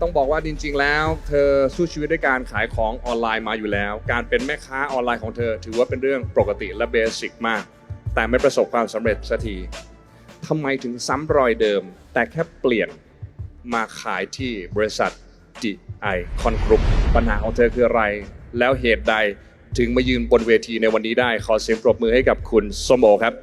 ต้องบอกว่าจริง ๆ แล้ว เธอสู้ชีวิตด้วยการขายของออนไลน์มาอยู่แล้ว การเป็นแม่ค้าออนไลน์ของเธอ ถือว่าเป็นเรื่องปกติและเบสิกมาก แต่ไม่ประสบความสำเร็จสักทีทำไมถึงซ้ำรอยเดิม แต่แค่เปลี่ยนมาขายที่บริษัท GI Con Group ปัญหาของเธอคืออะไร แล้วเหตุใดถึงมายืนบนเวทีในวันนี้ได้ขอเสียงปรบมือให้กับคุณสมโอครับ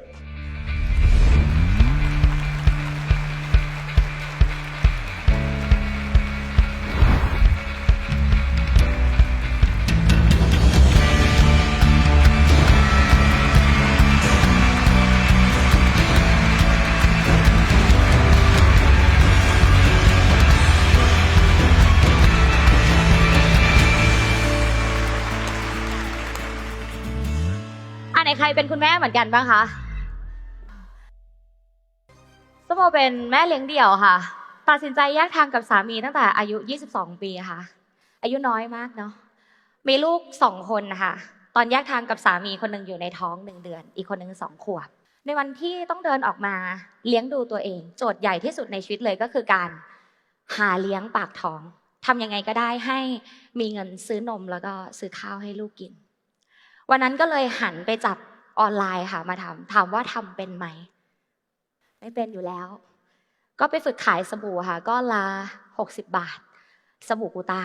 ใครเป็นคุณแม่เหมือนกันบ้างคะสมโมเป็นแม่เลี้ยงเดี่ยวค่ะ ตัดสินใจแยกทางกับสามีตั้งแต่อายุ 22 ปีค่ะ อายุน้อยมากเนาะ มีลูกสองคนนะคะตอนแยกทางกับสามีคนหนึ่งอยู่ในท้องหนึ่งเดือน อีกคนหนึ่งสองขวบ ในวันที่ต้องเดินออกมาเลี้ยงดูตัวเอง โจทย์ใหญ่ที่สุดในชีวิตเลยก็คือการหาเลี้ยงปากท้องทำยังไงก็ได้ให้มีเงินซื้อนมแล้วก็ซื้อข้าวให้ลูกกิน วันนั้นก็เลยหันไปจับออนไลน์ค่ะมาทำถามว่าทำเป็นไหม ไม่เป็นอยู่แล้ว ก็ไปฝึกขายสบู่ค่ะ ก็ละหกสิบบาท สบู่กูตา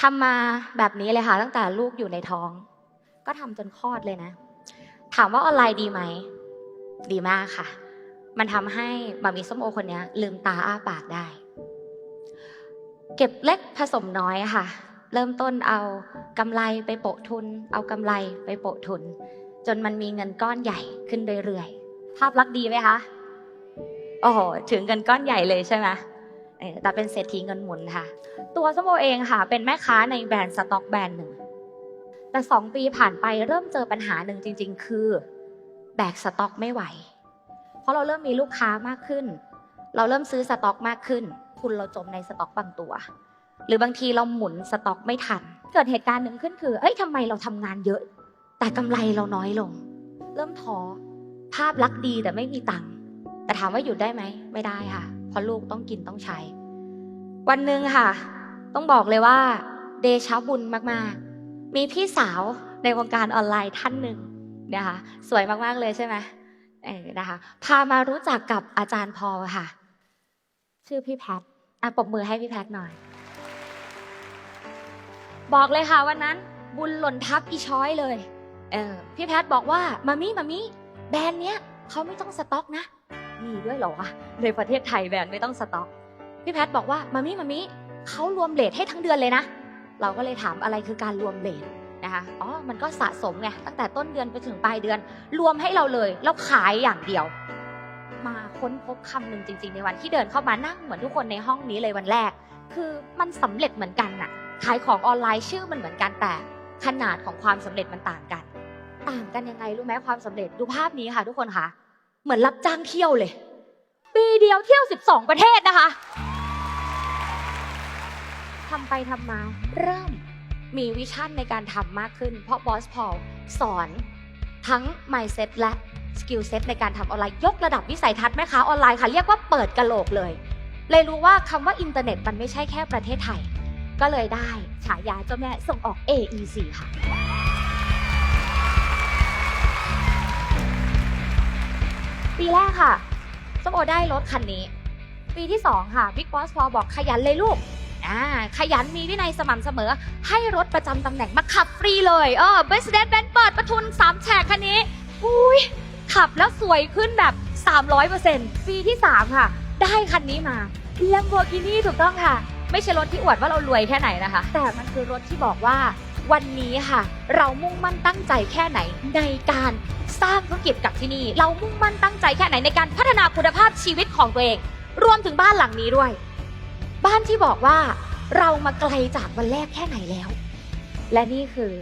ทำมาแบบนี้เลยค่ะ ตั้งแต่ลูกอยู่ในท้อง ก็ทำจนคลอดเลยนะ ถามว่าออนไลน์ดีไหม ดีมากค่ะ มันทำให้มามีส้มโอคนนี้ลืมตาอ้าปากได้ เก็บเล็กผสมน้อยค่ะ เริ่มต้นเอากำไรไปโปะทุน เอากำไรไปโปะทุน จนมันมีเงินก้อนใหญ่ขึ้นเรื่อยๆ ภาพลักษณ์ดีไหมคะ โอ้โห ถึงเงินก้อนใหญ่เลยใช่ไหมแต่เป็นเศรษฐีเงินหมุนค่ะ ตัวสมโอเองค่ะ เป็นแม่ค้าในแบรนด์สต็อกแบรนด์หนึ่ง แต่สองปีผ่านไปเริ่มเจอปัญหาหนึ่งจริง ๆ คือ แบกสต็อกไม่ไหว เพราะเราเริ่มมีลูกค้ามากขึ้น เราเริ่มซื้อสต็อกมากขึ้น ทุนเราจมในสต็อกบางตัว หรือบางทีเราหมุนสต็อกไม่ทัน เกิดเหตุการณ์หนึ่งขึ้นคือ เอ้ยทำไมเราทำงานเยอะ แต่กำไรเราน้อยลง เริ่มท้อภาพลักษณ์ดีแต่ไม่มีตังค์แต่ถามว่าหยุดได้ไหม ไม่ได้ค่ะ เพราะลูกต้องกินต้องใช้ วันหนึ่งค่ะ ต้องบอกเลยว่า เดชาบุญมากๆ มีพี่สาวในวงการออนไลน์ท่านหนึ่งนะคะสวยมากๆเลยใช่ไหมเออนะคะ พามารู้จักกับอาจารย์พอลค่ะ ชื่อพี่แพทอะปรบมือให้พี่แพทหน่อย บอกเลยค่ะวันนั้น บุญหล่นทับอีช้อยเลย เออ พี่แพทบอกว่ามามี่มามี่แบรนด์เนี้ยเขาไม่ต้องสต็อกนะ มีด้วยเหรอวะในประเทศไทยแบรนด์ไม่ต้องสต็อก พี่แพทบอกว่ามามี่มามี่เขารวมเลทให้ทั้งเดือนเลยนะ เราก็เลยถามอะไรคือการรวมเลทนะคะ อ๋อ มันก็สะสมไงตั้งแต่ต้นเดือนไปถึงปลายเดือน รวมให้เราเลยแล้วขายอย่างเดียว มาค้นพบคำหนึ่งจริง ๆ ในวันที่เดินเข้ามานั่งเหมือนทุกคนในห้องนี้เลยวันแรก คือมันสำเร็จเหมือนกันน่ะ ขายของออนไลน์ชื่อมันเหมือนกันแต่ขนาดของความสำเร็จมันต่างกัน ต่างกันยังไงรู้ไหมความสำเร็จดูภาพนี้ค่ะ ทุกคนค่ะ เหมือนรับจ้างเที่ยวเลย ปีเดียวเที่ยว 12 ประเทศนะคะทำไปทำมาเริ่มมีวิชั่นในการทำมากขึ้น เพราะบอสพอลสอนทั้ง mindset และ skill set ในการทำออนไลน์ยกระดับวิสัยทัศน์แม่ค้าออนไลน์ค่ะ เรียกว่าเปิดกระโหลกเลย เลยรู้ว่าคำว่าอินเทอร์เน็ตมันไม่ใช่แค่ประเทศไทย ก็เลยได้ฉายาเจ้าแม่ส่งออก AEC ค่ะ ปีแรกค่ะส้มโอได้รถคันนี้ ปีที่ 2 ค่ะบิ๊กบอสพอบอกขยันเลยลูกอ่าขยันมีวินัยสม่ำเสมอ ให้รถประจำตำแหน่งมาขับฟรีเลยเออ Mercedes Benz เปิดประทุน3แฉกคันนี้อุ้ยขับแล้วสวยขึ้นแบบ 300%ปีที่ 3 ค่ะ ได้คันนี้มา Lamborghini ถูกต้องค่ะ ไม่ใช่รถที่อวดว่าเรารวยแค่ไหนนะคะ แต่มันคือรถที่บอกว่า วันนี้ค่ะ เรามุ่งมั่นตั้งใจแค่ไหนในการสร้างธุรกิจกับที่นี่ เรามุ่งมั่นตั้งใจแค่ไหนในการพัฒนาคุณภาพชีวิตของตัวเอง รวมถึงบ้านหลังนี้ด้วย บ้านที่บอกว่าเรามาไกลจากวันแรกแค่ไหนแล้ว และนี่คือ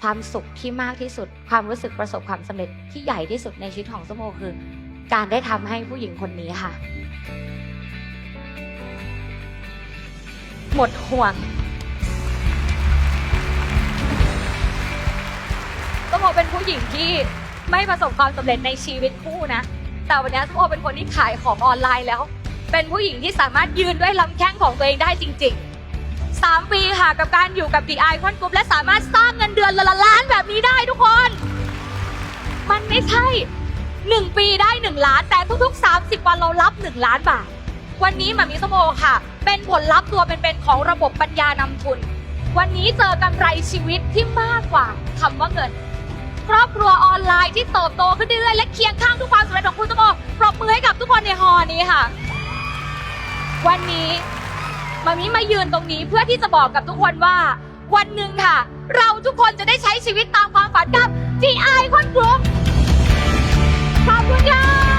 ความสุขที่มากที่สุด ความรู้สึกประสบความสำเร็จที่ใหญ่ที่สุดในชีวิตของสมโอคือ การได้ทำให้ผู้หญิงคนนี้ค่ะ หมดห่วง ส้มโอเป็นผู้หญิงที่ไม่ประสบความสำเร็จในชีวิตคู่นะ แต่วันนี้ส้มโอเป็นคนที่ขายของออนไลน์แล้ว เป็นผู้หญิงที่สามารถยืนด้วยลำแข้งของตัวเองได้จริง ๆ 3 ปีค่ะกับการอยู่กับ The Icon Group และสามารถสร้างเงินเดือนละล้านแบบนี้ได้ทุกคน มันไม่ใช่ 1 ปีได้ 1 ล้าน แต่ทุกๆ 30 วันเรารับ 1 ล้านบาท วันนี้หมามิสโมค่ะ เป็นผลลัพธ์ตัวเป็นๆของระบบปัญญานำทุน วันนี้เจอกำไรชีวิตที่มากกว่าคำว่าเงิน ครอบครัวออนไลน์ที่เติบโตขึ้นเรื่อยๆและเคียงข้างทุกความสำเร็จของคุณสโมปรบมือให้กับทุกคนในฮอนี้ค่ะ วันนี้มามิมายืนตรงนี้เพื่อที่จะบอกกับทุกคนว่า วันหนึ่งค่ะ เราทุกคนจะได้ใช้ชีวิตตามความฝันกับ GI คนกลุ่มขอบคุณค่ะ